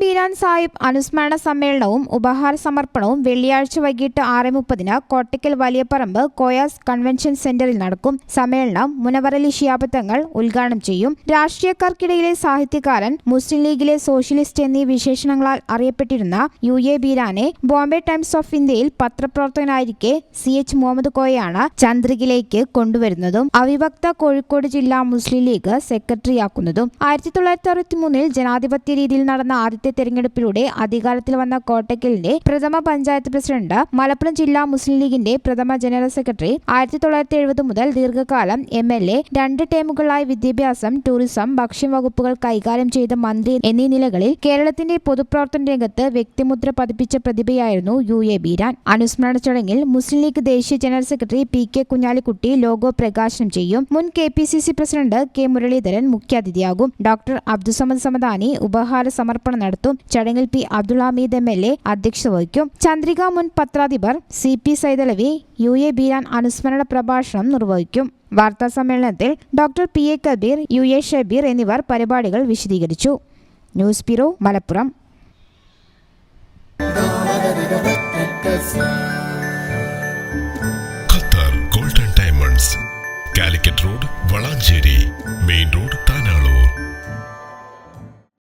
ബീരാൻ സാഹിബ് അനുസ്മരണ സമ്മേളനവും ഉപഹാര സമർപ്പണവും വെള്ളിയാഴ്ച വൈകിട്ട് ആറ് മുപ്പതിന് കോട്ടയ്ക്കൽ വലിയപറമ്പ് കോയാസ് കൺവെൻഷൻ സെന്ററിൽ നടക്കും. സമ്മേളനം മുനവറലി ശിയാബത്തങ്ങൾ ഉദ്ഘാടനം ചെയ്യും. രാഷ്ട്രീയക്കാർക്കിടയിലെ സാഹിത്യകാരൻ മുസ്ലിം ലീഗിലെ സോഷ്യലിസ്റ്റ് എന്നീ വിശേഷണങ്ങളാൽ അറിയപ്പെട്ടിരുന്ന യു എ ബീരാനെ ബോംബെ ടൈംസ് ഓഫ് ഇന്ത്യയിൽ പത്രപ്രവർത്തകനായിരിക്കെ സി എച്ച് മുഹമ്മദ് കോയയാണ് ചന്ദ്രികയിലേക്ക് കൊണ്ടുവരുന്നതും അവിഭക്ത കോഴിക്കോട് ജില്ലാ മുസ്ലിം ലീഗ് സെക്രട്ടറിയാക്കുന്നതും. ആയിരത്തി തൊള്ളായിരത്തി അറുപത്തി മൂന്നിൽ ജനാധിപത്യ രീതിയിൽ നടന്ന ആദ്യത്തെ തെരഞ്ഞെടുപ്പിലൂടെ അധികാരത്തിൽ വന്ന കോട്ടക്കലിന്റെ പ്രഥമ പഞ്ചായത്ത് പ്രസിഡന്റ് മലപ്പുറം ജില്ലാ മുസ്ലിം ലീഗിന്റെ പ്രഥമ ജനറൽ സെക്രട്ടറി ആയിരത്തി തൊള്ളായിരത്തി എഴുപത് മുതൽ ദീർഘകാലം എം എൽ എ രണ്ട് ടേമുകളായി വിദ്യാഭ്യാസം ടൂറിസം ഭക്ഷ്യം വകുപ്പുകൾ കൈകാര്യം ചെയ്ത മന്ത്രി എന്നീ നിലകളിൽ കേരളത്തിന്റെ പൊതുപ്രവർത്തന രംഗത്ത് വ്യക്തിമുദ്ര പതിപ്പിച്ച പ്രതിഭയായിരുന്നു യു എ ബീരാൻ. അനുസ്മരണ ചടങ്ങിൽ മുസ്ലിം ലീഗ് ദേശീയ general secretary P K Kunhalikutty logo പ്രകാശനം ചെയ്യും. മുൻ K P C C president K Muraleedharan മുഖ്യാതിഥിയാകും. ഡോക്ടർ അബ്ദുസമദ് സമദാനി ഉപഹാര സമർപ്പണം നടത്തും. ചടങ്ങിൽ P Abdul M L A അധ്യക്ഷത വഹിക്കും. ചന്ദ്രിക മുൻ പത്രാധിപർ C P Saithalavi U A Beeran അനുസ്മരണ പ്രഭാഷണം നിർവഹിക്കും. വാർത്താ സമ്മേളനത്തിൽ doctor P A Kabeer U A Shabeer എന്നിവർ പരിപാടികൾ വിശദീകരിച്ചു. News bureau Malappuram. Qatar golden diamonds Calicut road Valanchery main